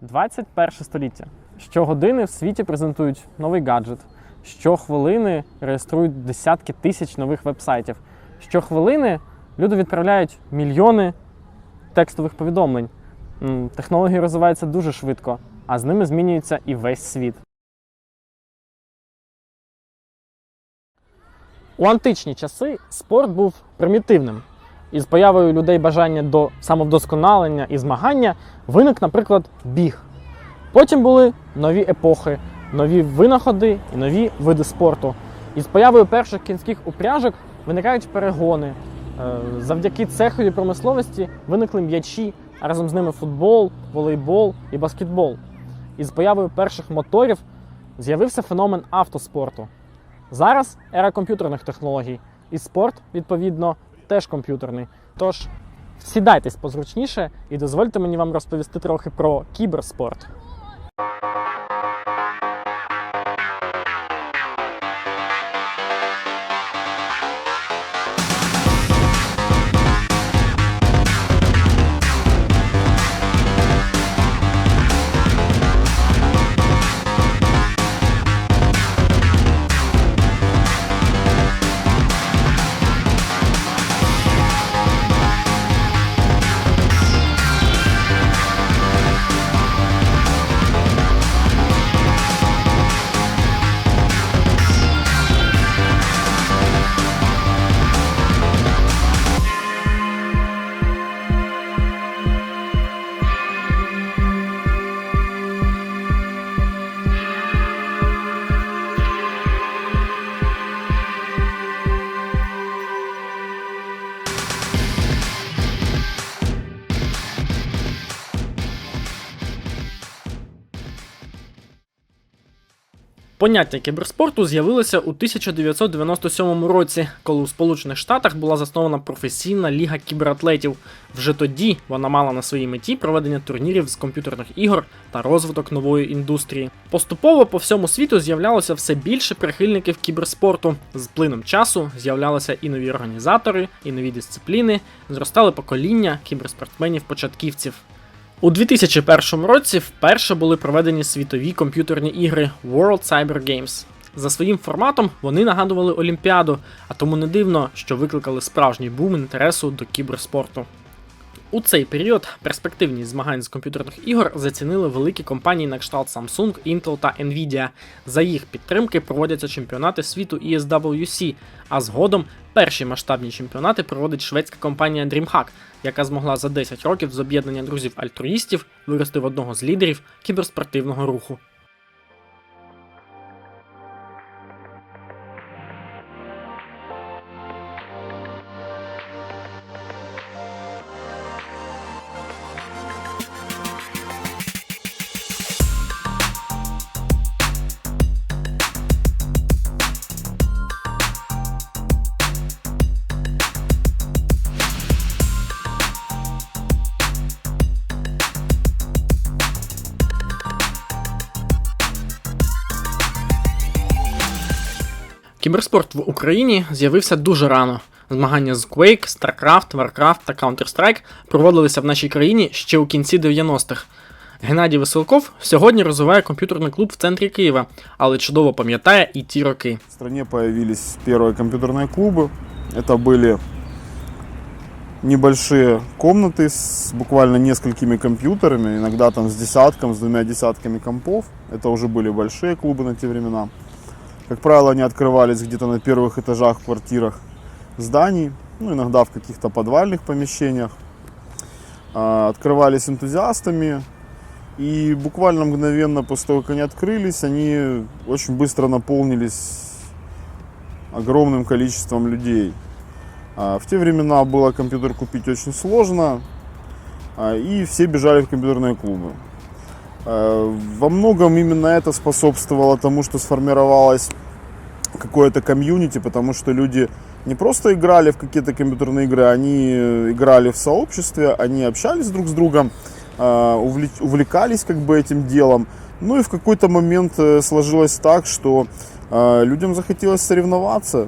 21 століття. Щогодини в світі презентують новий гаджет. Щохвилини реєструють десятки тисяч нових вебсайтів. Щохвилини люди відправляють мільйони текстових повідомлень. Технології розвиваються дуже швидко, а з ними змінюється і весь світ. У античні часи спорт був примітивним. І з появою людей бажання до самовдосконалення і змагання виник, наприклад, біг. Потім були нові епохи, нові винаходи і нові види спорту. І з появою перших кінських упряжок виникають перегони. Е, Завдяки цеховій промисловості виникли м'ячі, а разом з ними футбол, волейбол і баскетбол. І з появою перших моторів з'явився феномен автоспорту. Зараз ера комп'ютерних технологій, і спорт, відповідно, теж комп'ютерний. Тож сідайтесь позручніше і дозвольте мені вам розповісти трохи про кіберспорт. Поняття кіберспорту з'явилося у 1997 році, коли у Сполучених Штатах була заснована професійна ліга кібератлетів. Вже тоді вона мала на своїй меті проведення турнірів з комп'ютерних ігор та розвиток нової індустрії. Поступово по всьому світу з'являлося все більше прихильників кіберспорту. З плином часу з'являлися і нові організатори, і нові дисципліни, зростали покоління кіберспортсменів-початківців. У 2001 році вперше були проведені світові комп'ютерні ігри World Cyber Games. За своїм форматом вони нагадували Олімпіаду, а тому не дивно, що викликали справжній бум інтересу до кіберспорту. У цей період перспективність змагань з комп'ютерних ігор зацінили великі компанії на кшталт Samsung, Intel та Nvidia. За їх підтримки проводяться чемпіонати світу ESWC, а згодом перші масштабні чемпіонати проводить шведська компанія DreamHack, яка змогла за 10 років з об'єднання друзів-альтруїстів вирости в одного з лідерів кіберспортивного руху. Кіберспорт в Україні з'явився дуже рано. Змагання з Quake, StarCraft, Warcraft та Counter-Strike проводилися в нашій країні ще у кінці 90-х. Геннадій Веселков сьогодні розвиває комп'ютерний клуб в центрі Києва, але чудово пам'ятає і ті роки. В стране появились первые компьютерные клубы. Это были небольшие комнаты с буквально несколькими компьютерами, иногда там с десятком, с двумя десятками компов. Это уже были большие клубы на те времена. Как правило, они открывались где-то на первых этажах квартирах зданий, ну, иногда в каких-то подвальных помещениях. А, Открывались энтузиастами, и буквально мгновенно после того, как они открылись, они очень быстро наполнились огромным количеством людей. А, В те времена было компьютер купить очень сложно, а, и все бежали в компьютерные клубы. Во многом именно это способствовало тому, что сформировалось какое-то комьюнити, потому что люди не просто играли в какие-то компьютерные игры, они э, играли в сообществе, они общались друг с другом, а, увле- увлекались как бы этим делом. Ну и в какой-то момент э, сложилось так, что а, людям захотелось соревноваться,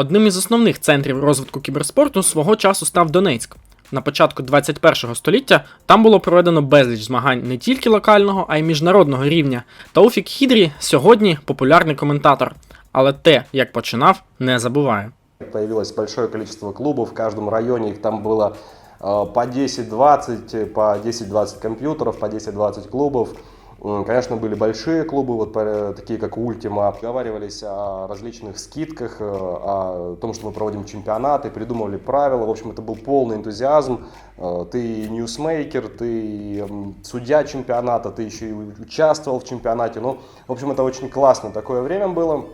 Одним із основних центрів розвитку кіберспорту свого часу став Донецьк. На початку 21 століття там було проведено безліч змагань не тільки локального, а й міжнародного рівня. Тауфік Хідрі сьогодні популярний коментатор, Але те, як починав, не забуває. Появилось большое количество клубов, в каждом районе их там было э, по 10-20, по 10-20 компьютеров, по 10-20 клубов. Конечно, были большие клубы, вот по- такие как Ультима. Договаривались о различных скидках, э, о том, что мы проводим чемпионаты, придумывали правила. В общем, это был полный энтузиазм. Э, Ты ньюсмейкер, ты судья чемпионата, ты еще и участвовал в чемпионате. Ну, в общем, это очень классно такое время было.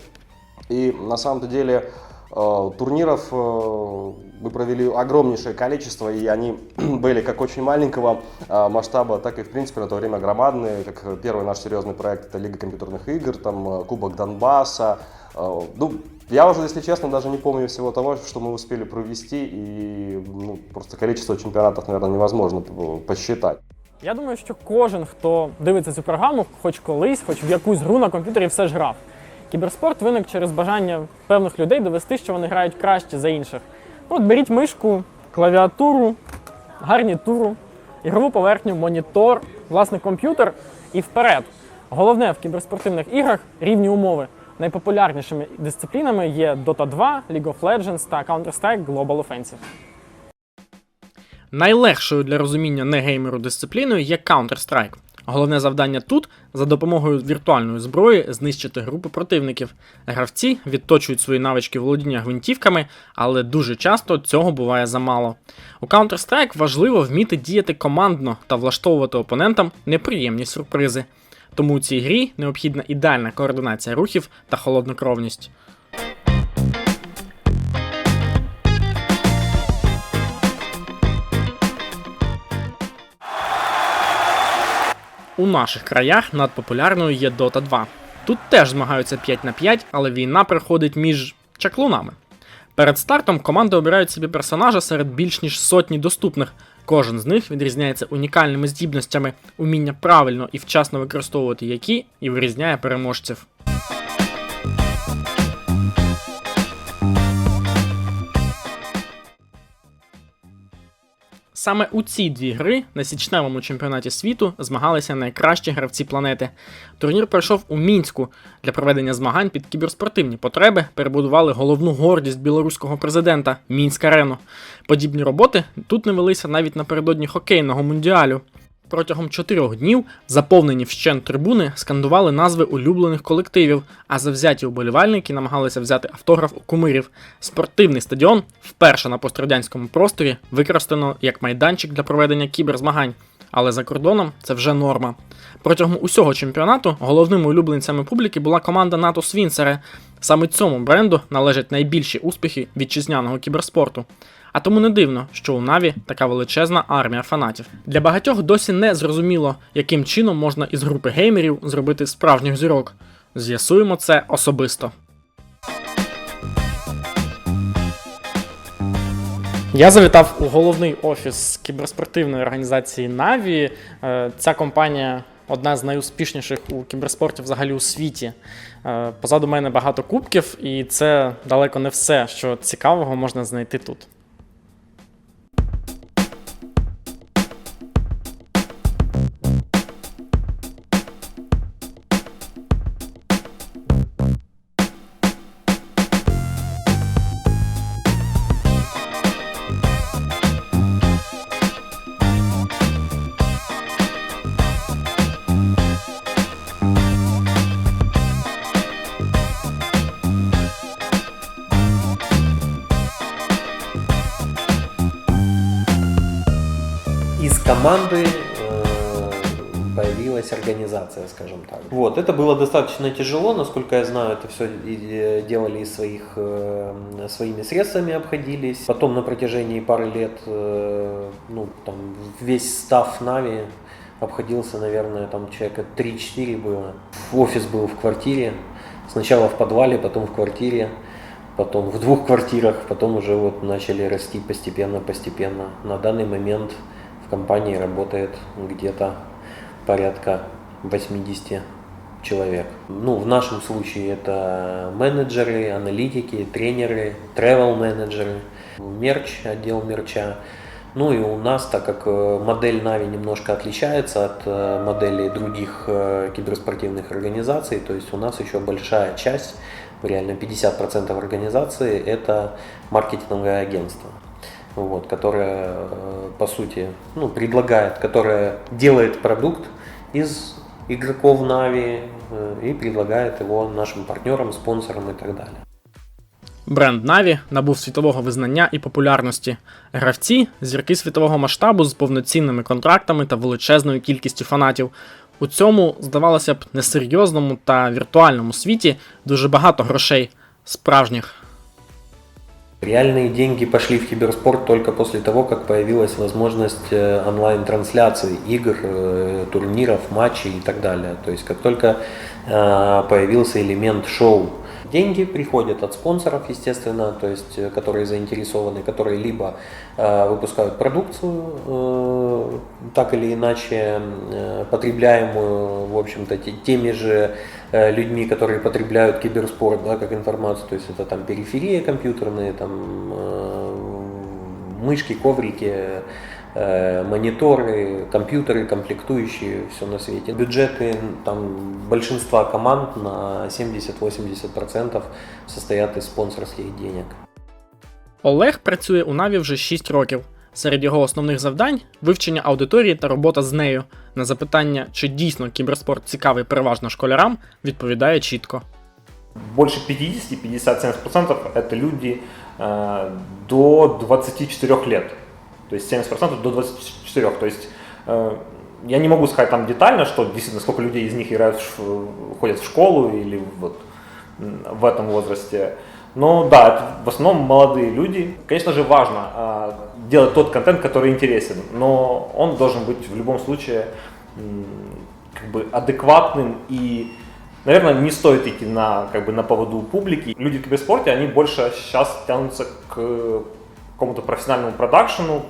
И на самом-то деле э, турниров э, мы провели огромнейшее количество, и они были как очень маленького э, масштаба, так и, в принципе, на то время громадные. Как первый наш серьезный проект – это Лига компьютерных игр, там Кубок Донбасса. Ну, я уже, если честно, даже не помню всего того, что мы успели провести, и ну, просто количество чемпионатов, наверное, невозможно посчитать. Я думаю, що кожен, хто дивиться цю програму, хоч колись, хоч в якусь гру на комп'ютері все ж грав. Кіберспорт виник через бажання певних людей довести, що вони грають краще за інших. Ну, От беріть мишку, клавіатуру, гарнітуру, ігрову поверхню, монітор, власне комп'ютер і вперед. Головне в кіберспортивних іграх рівні умови. Найпопулярнішими дисциплінами є Dota 2, League of Legends та Counter-Strike Global Offensive. Найлегшою для розуміння негеймеру дисципліною є Counter-Strike. Головне завдання тут за допомогою віртуальної зброї знищити групи противників. Гравці відточують свої навички володіння гвинтівками, але дуже часто цього буває замало. У Counter-Strike важливо вміти діяти командно та влаштовувати опонентам неприємні сюрпризи. Тому у цій грі необхідна ідеальна координація рухів та холоднокровність. У наших краях надпопулярною є Dota 2. Тут теж змагаються 5 на 5, але війна проходить між чаклунами. Перед стартом команди обирають собі персонажа серед більш ніж сотні доступних. Кожен з них відрізняється унікальними здібностями, уміння правильно і вчасно використовувати які і вирізняє переможців. Саме у ці дві гри на січневому чемпіонаті світу змагалися найкращі гравці планети. Турнір пройшов у мінську. Для проведення змагань під кіберспортивні потреби перебудували головну гордість білоруського президента мінськ арену. Подібні роботи тут не велися навіть напередодні хокейного мундіалю. Протягом чотирьох днів заповнені вщент трибуни скандували назви улюблених колективів, а завзяті уболівальники намагалися взяти автограф у кумирів. Спортивний стадіон вперше на пострадянському просторі використано як майданчик для проведення кіберзмагань, але за кордоном це вже норма. Протягом усього чемпіонату головними улюбленцями публіки була команда НАТО Свінцере. Саме цьому бренду належать найбільші успіхи вітчизняного кіберспорту. А тому не дивно, що у Наві така величезна армія фанатів. Для багатьох досі не зрозуміло, яким чином можна із групи геймерів зробити справжніх зірок. З'ясуємо це особисто. Я завітав у головний офіс кіберспортивної організації Наві. Е, Ця компанія одна з найуспішніших у кіберспорті взагалі у світі. Е, Позаду мене багато кубків, і це далеко не все, що цікавого можна знайти тут. Команды э, появилась организация, скажем так. Вот, это было достаточно тяжело, насколько я знаю, это все делали из своих, э, своими средствами обходились. Потом на протяжении пары лет, э, ну, там, весь став Нави обходился, наверное, там человека 3-4 было. Офис был в квартире, сначала в подвале, потом в квартире потом в двух квартирах, потом уже вот начали расти постепенно-постепенно. На данный момент компании работает где-то порядка 80 человек. Ну, в нашем случае это менеджеры, аналитики, тренеры, travel менеджеры мерч, отдел мерча, Ну и у нас, так как э, модель Нави немножко отличается от э, моделей других э, киберспортивных организаций, то есть у нас еще большая часть, реально 50% организации, это маркетинговое агентство, вот, которое, э, по сути, ну, предлагает, которое делает продукт из игроков Нави э, и предлагает его нашим партнерам, спонсорам и так далее. Бренд Na'Vi набув світового визнання і популярності. Гравці зірки світового масштабу з повноцінними контрактами та величезною кількістю фанатів. У цьому, здавалося б, несерйозному та віртуальному світі дуже багато грошей справжніх. Реальные деньги пошли в киберспорт только после того, как появилась возможность э, онлайн-трансляции игр, э, турниров, матчей и так далее. То есть как только э, появился элемент шоу, деньги приходят от спонсоров, естественно, то есть э, которые заинтересованы, которые либо э, выпускают продукцию, э, так или иначе э, потребляемую, в общем-то, те- теми же э, людьми, которые потребляют киберспорт, да, как информацию, то есть это там периферия компьютерные, там э, мышки, коврики, мониторы, компьютеры, комплектующие, все на свете. Бюджеты там большинства команд на 70-80% состоят из спонсорских денег. Олег працює у Наві вже 6 років. Серед його основних завдань вивчення аудиторії та робота з нею. На запитання, чи дійсно кіберспорт цікавий переважно школярам, відповідає чітко. больше 50-57% это люди э, до 24 лет. То есть 70% до 24. То есть э, я не могу сказать там детально, что действительно сколько людей из них играют, ходят в школу или вот в этом возрасте. Но да, это в основном молодые люди. Конечно же, важно э, делать тот контент, который интересен, но он должен быть в любом случае как бы адекватным и Наверное, не стоит идти на, как бы, на поводу публики. Люди в киберспорте, они больше сейчас тянутся к какому-то профессиональному продакшену,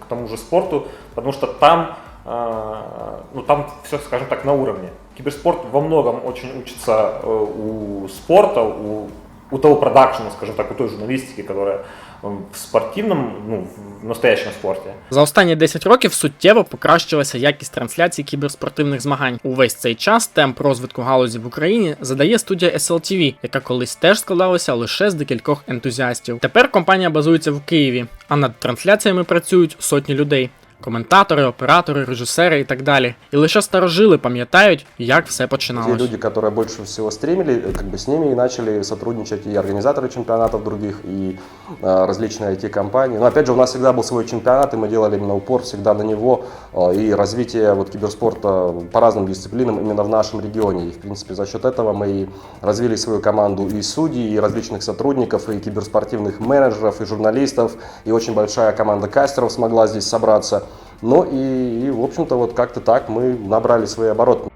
к тому же спорту, потому что там, э, ну, там все, скажем так, на уровне. Киберспорт во многом очень учится э, у спорта, у, у того продакшена, скажем так, у той журналистики, которая в спортивному, ну, в настоящому спорті. За останні 10 років суттєво покращилася якість трансляцій кіберспортивних змагань. Увесь цей час темп розвитку галузі в Україні задає студія SLTV, яка колись теж складалася лише з декількох ентузіастів. Тепер компанія базується в Києві, а над трансляціями працюють сотні людей Коментатори, оператори, режисери і так далі. І лише старожили пам'ятають, як все Те починалось. люди, которые больше всего стримили, э, как бы с ними и начали сотрудничать и организаторы чемпионатов других, и э, различные IT-компании. Но опять же, у нас всегда был свой чемпионат, и мы делали именно упор всегда на него, э, и развитие вот, киберспорта по разным дисциплинам именно в нашем регионе. И, в принципе, за счет этого мы и развили свою команду и судей, и различных сотрудников, и киберспортивных менеджеров, и журналистов, и очень большая команда кастеров смогла здесь собраться. Ну и, и в общем-то, вот как-то так мы набрали свои обороты.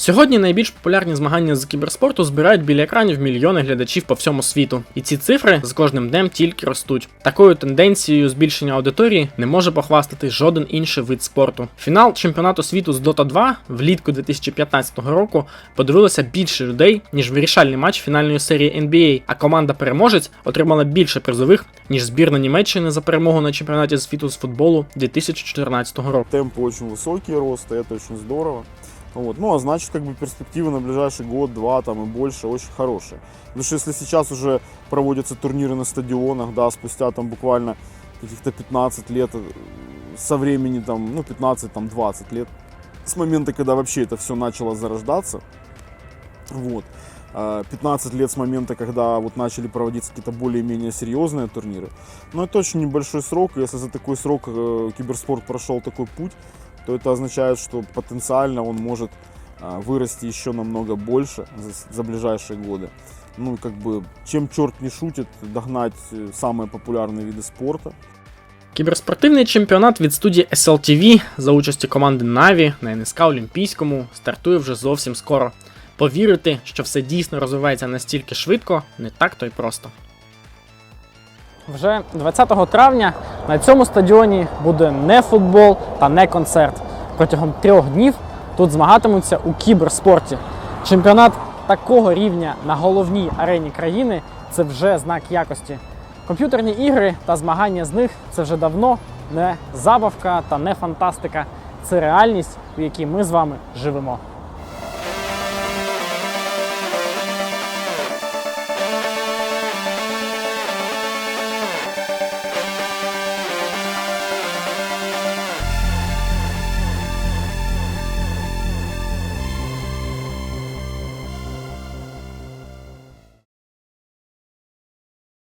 Сьогодні найбільш популярні змагання з кіберспорту збирають біля екранів мільйони глядачів по всьому світу, і ці цифри з кожним днем тільки ростуть. Такою тенденцією збільшення аудиторії не може похвастати жоден інший вид спорту. Фінал чемпіонату світу з Dota 2 влітку 2015 року подивилося більше людей, ніж вирішальний матч фінальної серії NBA, а команда переможець отримала більше призових, ніж збірна Німеччини за перемогу на чемпіонаті світу з футболу 2014 року. Темпы очень высокие роста, это очень здорово. Вот. Ну, а значит, как бы перспективы на ближайший год, два там и больше очень хорошие. Потому что если сейчас уже проводятся турниры на стадионах, да, спустя там буквально каких-то 15 лет э, со времени там, ну, 15, там, 20 лет, с момента, когда вообще это все начало зарождаться, вот, а, 15 лет с момента, когда вот начали проводиться какие-то более-менее серьезные турниры. Но это очень небольшой срок, и если за такой срок э, киберспорт прошел такой путь, то это означает, что потенциально он может а, вырасти еще намного больше за, за ближайшие годы. Ну, и как бы, чем черт не шутит, догнать э, самые популярные виды спорта. Кіберспортивний чемпіонат від студії SLTV за участі команди Na'Vi на НСК Олімпійському стартує вже зовсім скоро. Повірити, що все дійсно розвивається настільки швидко, не так то й просто. Вже 20 травня на цьому стадіоні буде не футбол та не концерт. Протягом трьох днів тут змагатимуться у кіберспорті. Чемпіонат такого рівня на головній арені країни це вже знак якості. Комп'ютерні ігри та змагання з них це вже давно не забавка та не фантастика. Це реальність, в якій ми з вами живемо.